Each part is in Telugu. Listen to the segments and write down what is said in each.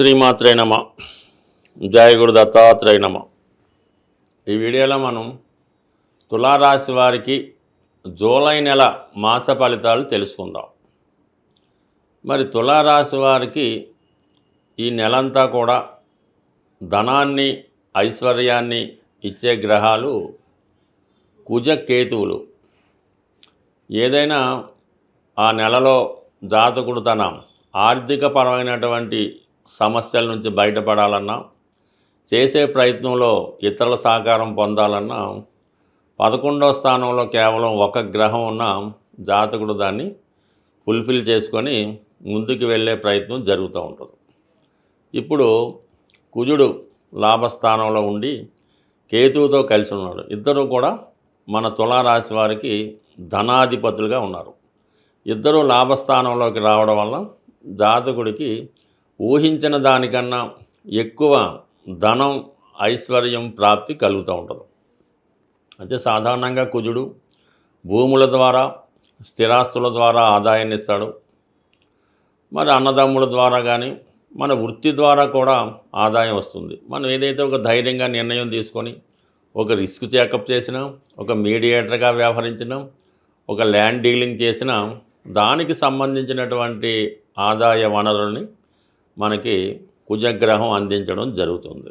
శ్రీమాత్రే నమ. జయ గురు దత్తాత్రేయ నమ. ఈ వీడియోలో మనం తులారాశి వారికి జూలై నెల మాస ఫలితాలు తెలుసుకుందాం. మరి తులారాశి వారికి ఈ నెలంతా కూడా ధనాన్ని ఐశ్వర్యాన్ని ఇచ్చే గ్రహాలు కుజ కేతువులు ఏదైనా ఆ నెలలో జాతకుడు తన ఆర్థిక పరమైనటువంటి సమస్యల నుంచి బయటపడాలన్నా చేసే ప్రయత్నంలో ఇతరుల సహకారం పొందాలన్నా పదకొండో స్థానంలో కేవలం ఒక గ్రహం ఉన్న జాతకుడు దాన్ని ఫుల్ఫిల్ చేసుకొని ముందుకు వెళ్ళే ప్రయత్నం జరుగుతూ ఉంటుంది. ఇప్పుడు కుజుడు లాభస్థానంలో ఉండి కేతువుతో కలిసి ఉన్నాడు. ఇద్దరు కూడా మన తులారాశి వారికి ధనాధిపతులుగా ఉన్నారు. ఇద్దరు లాభస్థానంలోకి రావడం వల్ల జాతకుడికి ఊహించిన దానికన్నా ఎక్కువ ధనం ఐశ్వర్యం ప్రాప్తి కలుగుతూ ఉంటుంది. అయితే సాధారణంగా కుజుడు భూముల ద్వారా స్థిరాస్తుల ద్వారా ఆదాయాన్ని ఇస్తాడు. మరి అన్నదమ్ముల ద్వారా కానీ మన వృత్తి ద్వారా కూడా ఆదాయం వస్తుంది. మనం ఏదైతే ఒక ధైర్యంగా నిర్ణయం తీసుకొని ఒక రిస్క్ చెకప్ చేసినా ఒక మీడియేటర్గా వ్యవహరించినా ఒక ల్యాండ్ డీలింగ్ చేసినా దానికి సంబంధించినటువంటి ఆదాయ వనరుల్ని మనకి కుజగ్రహం అందించడం జరుగుతుంది.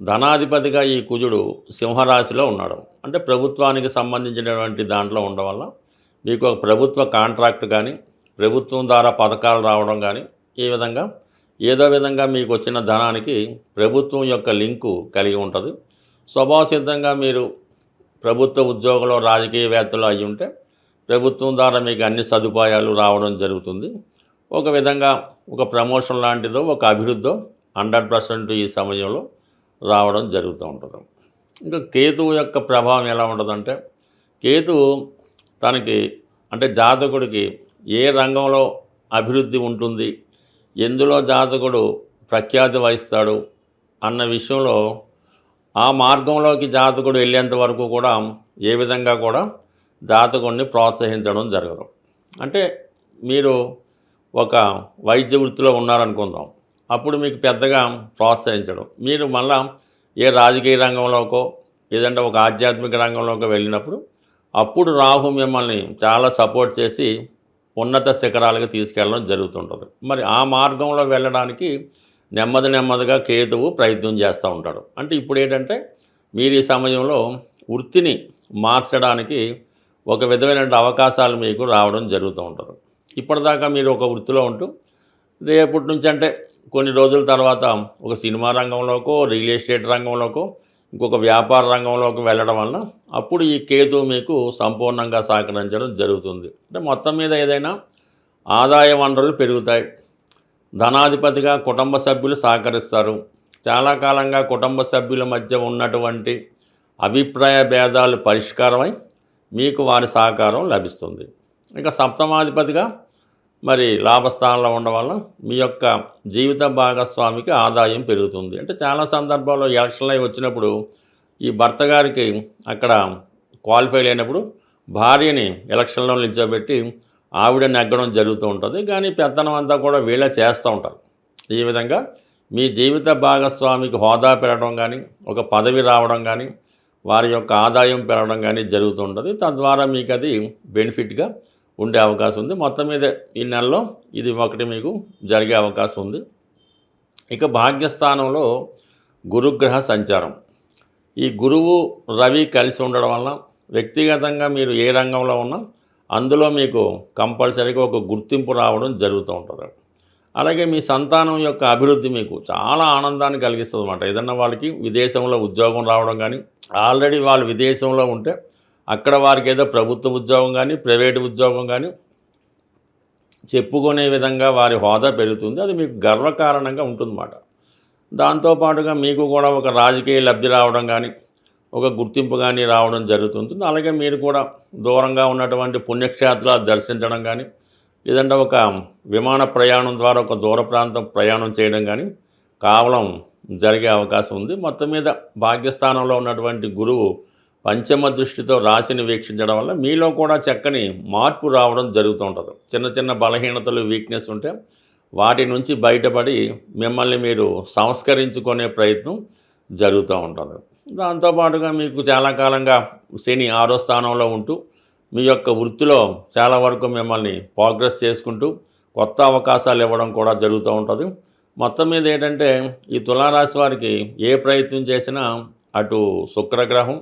ధనాధిపతిగా ఈ కుజుడు సింహరాశిలో ఉన్నాడు అంటే ప్రభుత్వానికి సంబంధించినటువంటి దాంట్లో ఉండడం వల్ల మీకు ఒక ప్రభుత్వ కాంట్రాక్ట్ కానీ ప్రభుత్వం ద్వారా పథకాలు రావడం కానీ ఈ విధంగా ఏదో విధంగా మీకు వచ్చిన ధనానికి ప్రభుత్వం యొక్క లింకు కలిగి ఉంటుంది. స్వభావసిద్ధంగా మీరు ప్రభుత్వ ఉద్యోగంలో రాజకీయవేత్తలు అయి ఉంటే ప్రభుత్వం ద్వారా మీకు అన్ని సదుపాయాలు రావడం జరుగుతుంది. ఒక విధంగా ఒక ప్రమోషన్ లాంటిదో ఒక అభివృద్ధో హండ్రెడ్ పర్సెంట్ ఈ సమయంలో రావడం జరుగుతూ ఉంటుంది. ఇంకా కేతువు యొక్క ప్రభావం ఎలా ఉంటుందంటే కేతువు తనకి అంటే జాతకుడికి ఏ రంగంలో అభివృద్ధి ఉంటుంది ఎందులో జాతకుడు ప్రఖ్యాతి వహిస్తాడు అన్న విషయంలో ఆ మార్గంలోకి జాతకుడు వెళ్ళేంత వరకు కూడా ఏ విధంగా కూడా జాతకుడిని ప్రోత్సహించడం జరగదు. అంటే మీరు ఒక వైద్య వృత్తిలో ఉన్నారనుకుందాం. అప్పుడు మీకు పెద్దగా ప్రోత్సహించడం. మీరు మళ్ళా ఏ రాజకీయ రంగంలోకో లేదంటే ఒక ఆధ్యాత్మిక రంగంలోకి వెళ్ళినప్పుడు అప్పుడు రాహు మిమ్మల్ని చాలా సపోర్ట్ చేసి ఉన్నత శిఖరాలకు తీసుకెళ్ళడం జరుగుతుంటుంది. మరి ఆ మార్గంలో వెళ్ళడానికి నెమ్మది నెమ్మదిగా కేతువు ప్రయత్నం చేస్తూ ఉంటాడు. అంటే ఇప్పుడు ఏంటంటే మీరు ఈ సమయంలో వృత్తిని మార్చడానికి ఒక విధమైన అవకాశాలు మీకు రావడం జరుగుతూ ఉంటుంది. ఇప్పటిదాకా మీరు ఒక వృత్తిలో ఉంటూ రేపటి నుంచి అంటే కొన్ని రోజుల తర్వాత ఒక సినిమా రంగంలోకో రియల్ ఎస్టేట్ రంగంలోకో ఇంకొక వ్యాపార రంగంలోకి వెళ్ళడం వల్ల అప్పుడు ఈ కేతు మీకు సంపూర్ణంగా సహకరించడం జరుగుతుంది. అంటే మొత్తం మీద ఏదైనా ఆదాయ వనరులు పెరుగుతాయి. ధనాధిపతిగా కుటుంబ సభ్యులు సహకరిస్తారు. చాలా కాలంగా కుటుంబ సభ్యుల మధ్య ఉన్నటువంటి అభిప్రాయ భేదాలు పరిష్కారమై మీకు వారి సహకారం లభిస్తుంది. ఇంకా సప్తమాధిపతిగా మరి లాభస్థానంలో ఉండడం వల్ల మీ యొక్క జీవిత భాగస్వామికి ఆదాయం పెరుగుతుంది. అంటే చాలా సందర్భాల్లో ఎలక్షన్లు అయి వచ్చినప్పుడు ఈ భర్త గారికి అక్కడ క్వాలిఫై లేనప్పుడు భార్యని ఎలక్షన్లో నిల్చోబెట్టి ఆవిడ నెగ్గడం జరుగుతూ ఉంటుంది. కానీ పెత్తనం అంతా కూడా వీళ్ళే చేస్తూ ఉంటారు. ఈ విధంగా మీ జీవిత భాగస్వామికి హోదా పెరగడం కానీ ఒక పదవి రావడం కానీ వారి యొక్క ఆదాయం పెరగడం కానీ జరుగుతూ ఉంటుంది. తద్వారా మీకు అది బెనిఫిట్గా ఉండే అవకాశం ఉంది. మొత్తం మీద ఈ నెలలో ఇది ఒకటి మీకు జరిగే అవకాశం ఉంది. ఇక భాగ్యస్థానంలో గురుగ్రహ సంచారం. ఈ గురువు రవి కలిసి ఉండడం వల్ల వ్యక్తిగతంగా మీరు ఏ రంగంలో ఉన్నా అందులో మీకు కంపల్సరీగా ఒక గుర్తింపు రావడం జరుగుతూ ఉంటుంది. అలాగే మీ సంతానం యొక్క అభివృద్ధి మీకు చాలా ఆనందాన్ని కలిగిస్తుంది అనమాట ఏదన్నా వాళ్ళకి విదేశంలో ఉద్యోగం రావడం కానీ ఆల్రెడీ వాళ్ళు విదేశంలో ఉంటే అక్కడ వారికి ఏదో ప్రభుత్వ ఉద్యోగం కానీ ప్రైవేటు ఉద్యోగం కానీ చెప్పుకునే విధంగా వారి హోదా పెరుగుతుంది. అది మీకు గర్వకారణంగా ఉంటుందన్నమాట. దాంతోపాటుగా మీకు కూడా ఒక రాజకీయ లబ్ధి రావడం కానీ ఒక గుర్తింపు కానీ రావడం జరుగుతుంది. అలాగే మీరు కూడా దూరంగా ఉన్నటువంటి పుణ్యక్షేత్రాలు దర్శించడం కానీ లేదంటే ఒక విమాన ప్రయాణం ద్వారా ఒక దూర ప్రాంతం ప్రయాణం చేయడం కానీ కావలం జరిగే అవకాశం ఉంది. మొత్తం మీద భాగ్యస్థానంలో ఉన్నటువంటి గురువు పంచమ దృష్టితో రాశిని వీక్షించడం వల్ల మీలో కూడా చక్కని మార్పు రావడం జరుగుతూ ఉంటుంది. చిన్న చిన్న బలహీనతలు వీక్నెస్ ఉంటే వాటి నుంచి బయటపడి మిమ్మల్ని మీరు సంస్కరించుకునే ప్రయత్నం జరుగుతూ ఉంటుంది. దాంతోపాటుగా మీకు చాలా కాలంగా శని ఆరో స్థానంలో ఉంటూ మీ యొక్క వృత్తిలో చాలా వరకు మిమ్మల్ని ప్రోగ్రెస్ చేసుకుంటూ కొత్త అవకాశాలు ఇవ్వడం కూడా జరుగుతూ ఉంటుంది. మొత్తం మీద ఏంటంటే ఈ తులారాశి వారికి ఏ ప్రయత్నం చేసినా అటు శుక్రగ్రహం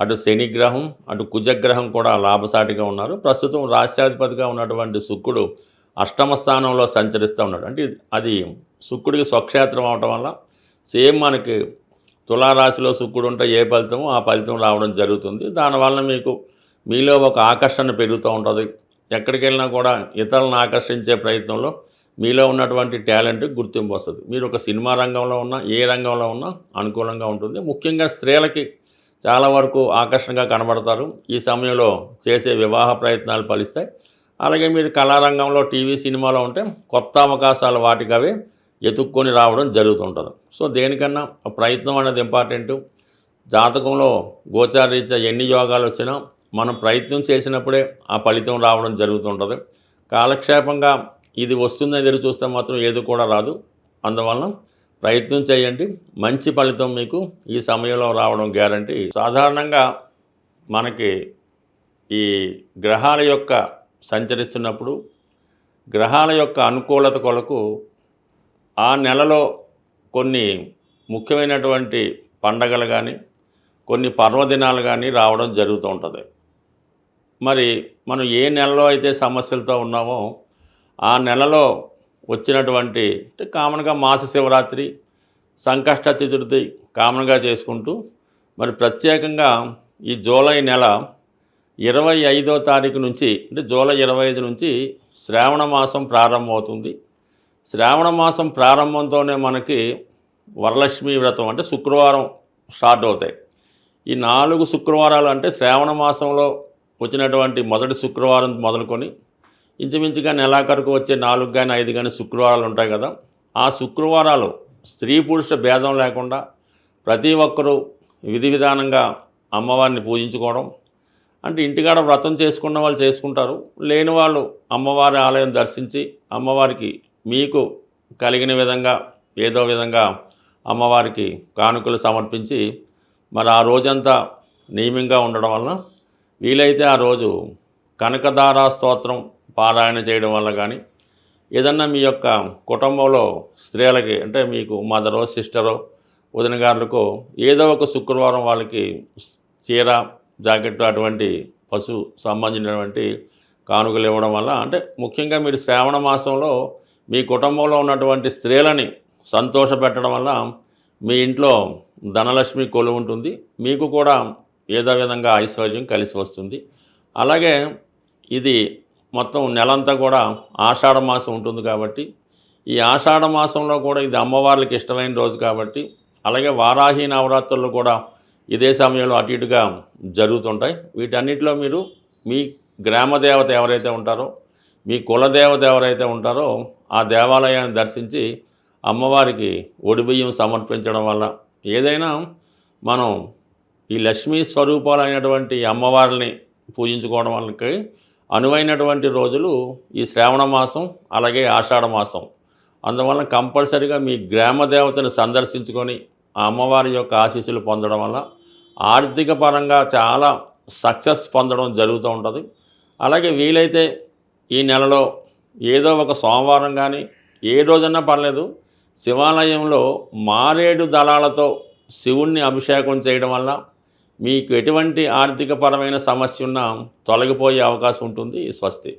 అటు శనిగ్రహం అటు కుజగ్రహం కూడా లాభసాటిగా ఉన్నారు. ప్రస్తుతం రాశ్యాధిపతిగా ఉన్నటువంటి శుక్రుడు అష్టమ స్థానంలో సంచరిస్తూ ఉన్నాడు. అంటే ఇది- అది శుక్రుడికి స్వక్షేత్రం అవటం వల్ల సేమ్ మనకి తులారాశిలో శుక్రుడు ఉంటే ఏ ఫలితమో ఆ ఫలితం రావడం జరుగుతుంది. దానివల్ల మీకు మీలో ఒక ఆకర్షణ పెరుగుతూ ఉంటుంది. ఎక్కడికి వెళ్ళినా కూడా ఇతరులను ఆకర్షించే ప్రయత్నంలో మీలో ఉన్నటువంటి టాలెంట్ గుర్తింపు వస్తుంది. మీరు ఒక సినిమా రంగంలో ఉన్నా ఏ రంగంలో ఉన్నా అనుకూలంగా ఉంటుంది. ముఖ్యంగా స్త్రీలకి చాలా వరకు ఆకర్షణగా కనబడతారు. ఈ సమయంలో చేసే వివాహ ప్రయత్నాలు ఫలిస్తాయి. అలాగే మీరు కళారంగంలో టీవీ సినిమాలో ఉంటే కొత్త అవకాశాలు వాటికి అవే ఎతుక్కొని రావడం జరుగుతుంటుంది. సో దేనికన్నా ప్రయత్నం అనేది ఇంపార్టెంట్. జాతకంలో గోచారీత్యా ఎన్ని యోగాలు వచ్చినా మనం ప్రయత్నం చేసినప్పుడే ఆ ఫలితం రావడం జరుగుతుంటుంది. కాలక్షేపంగా ఇది వస్తుందని ఎదురు చూస్తే మాత్రం ఏది కూడా రాదు. అందువలన ప్రయత్నం చేయండి. మంచి ఫలితం మీకు ఈ సమయంలో రావడం గ్యారంటీ. సాధారణంగా మనకి ఈ గ్రహాల యొక్క సంచరిస్తున్నప్పుడు గ్రహాల యొక్క అనుకూలత కొరకు ఆ నెలలో కొన్ని ముఖ్యమైనటువంటి పండగలు కానీ కొన్ని పర్వదినాలు కానీ రావడం జరుగుతూ ఉంటుంది. మరి మనం ఏ నెలలో అయితే సమస్యలతో ఉన్నామో ఆ నెలలో వచ్చినటువంటి అంటే కామన్గా మాస శివరాత్రి సంకష్ట చతుర్థి కామన్గా చేసుకుంటూ మరి ప్రత్యేకంగా ఈ జూలై నెల ఇరవై ఐదో తారీఖు నుంచి అంటే జూలై ఇరవై ఐదు నుంచి శ్రావణ మాసం ప్రారంభమవుతుంది. శ్రావణ మాసం ప్రారంభంతోనే మనకి వరలక్ష్మి వ్రతం అంటే శుక్రవారం స్టార్ట్ అవుతాయి. ఈ నాలుగు శుక్రవారాలు అంటే శ్రావణ మాసంలో వచ్చినటువంటి మొదటి శుక్రవారం మొదలుకొని ఇంచుమించుగా నెలాఖరుకు వచ్చే నాలుగు కానీ ఐదు కానీ శుక్రవారాలు ఉంటాయి కదా. ఆ శుక్రవారాలు స్త్రీ పురుష భేదం లేకుండా ప్రతి ఒక్కరూ విధి విధానంగా అమ్మవారిని పూజించుకోవడం. అంటే ఇంటికాడ వ్రతం చేసుకున్న వాళ్ళు చేసుకుంటారు. లేని వాళ్ళు అమ్మవారి ఆలయం దర్శించి అమ్మవారికి మీకు కలిగిన విధంగా ఏదో విధంగా అమ్మవారికి కానుకలు సమర్పించి మరి ఆ రోజంతా నియమంగా ఉండడం వలన వీలైతే ఆ రోజు కనకదారా స్తోత్రం పారాయణ చేయడం వల్ల కానీ ఏదన్నా మీ యొక్క కుటుంబంలో స్త్రీలకి అంటే మీకు మదరో సిస్టరో వదినగారులకో ఏదో ఒక శుక్రవారం వాళ్ళకి చీర జాకెట్ అటువంటి పశు సంబంధించినటువంటి కానుకలు ఇవ్వడం వల్ల అంటే ముఖ్యంగా మీరు శ్రావణ మాసంలో మీ కుటుంబంలో ఉన్నటువంటి స్త్రీలని సంతోషపెట్టడం వల్ల మీ ఇంట్లో ధనలక్ష్మి కొలు ఉంటుంది. మీకు కూడా ఏదో విధంగా ఐశ్వర్యం కలిసి వస్తుంది. అలాగే ఇది మొత్తం నెలంతా కూడా ఆషాఢ మాసం ఉంటుంది కాబట్టి ఈ ఆషాఢ మాసంలో కూడా ఇది అమ్మవార్లకి ఇష్టమైన రోజు కాబట్టి అలాగే వారాహి నవరాత్రులు కూడా ఇదే సమయంలో అటు ఇటుగా జరుగుతుంటాయి. వీటన్నిటిలో మీరు మీ గ్రామ దేవత ఎవరైతే ఉంటారో మీ కులదేవత ఎవరైతే ఉంటారో ఆ దేవాలయాన్ని దర్శించి అమ్మవారికి ఒడిబియ్యం సమర్పించడం వల్ల ఏదైనా మనం ఈ లక్ష్మీ స్వరూపాలైనటువంటి అమ్మవారిని పూజించుకోవడం వల్ల అనువైనటువంటి రోజులు ఈ శ్రావణ మాసం అలాగే ఆషాఢ మాసం. అందువల్ల కంపల్సరిగా మీ గ్రామ దేవతను సందర్శించుకొని ఆ అమ్మవారి యొక్క ఆశీస్సులు పొందడం వల్ల ఆర్థిక పరంగా చాలా సక్సెస్ పొందడం జరుగుతూ ఉంటుంది. అలాగే వీలైతే ఈ నెలలో ఏదో ఒక సోమవారం కానీ ఏ రోజన్నా పర్లేదు శివాలయంలో మారేడు దళాలతో శివుణ్ణి అభిషేకం చేయడం వల్ల మీకు ఎటువంటి ఆర్థికపరమైన సమస్య ఉన్నా తొలగిపోయే అవకాశం ఉంటుంది స్వస్తి.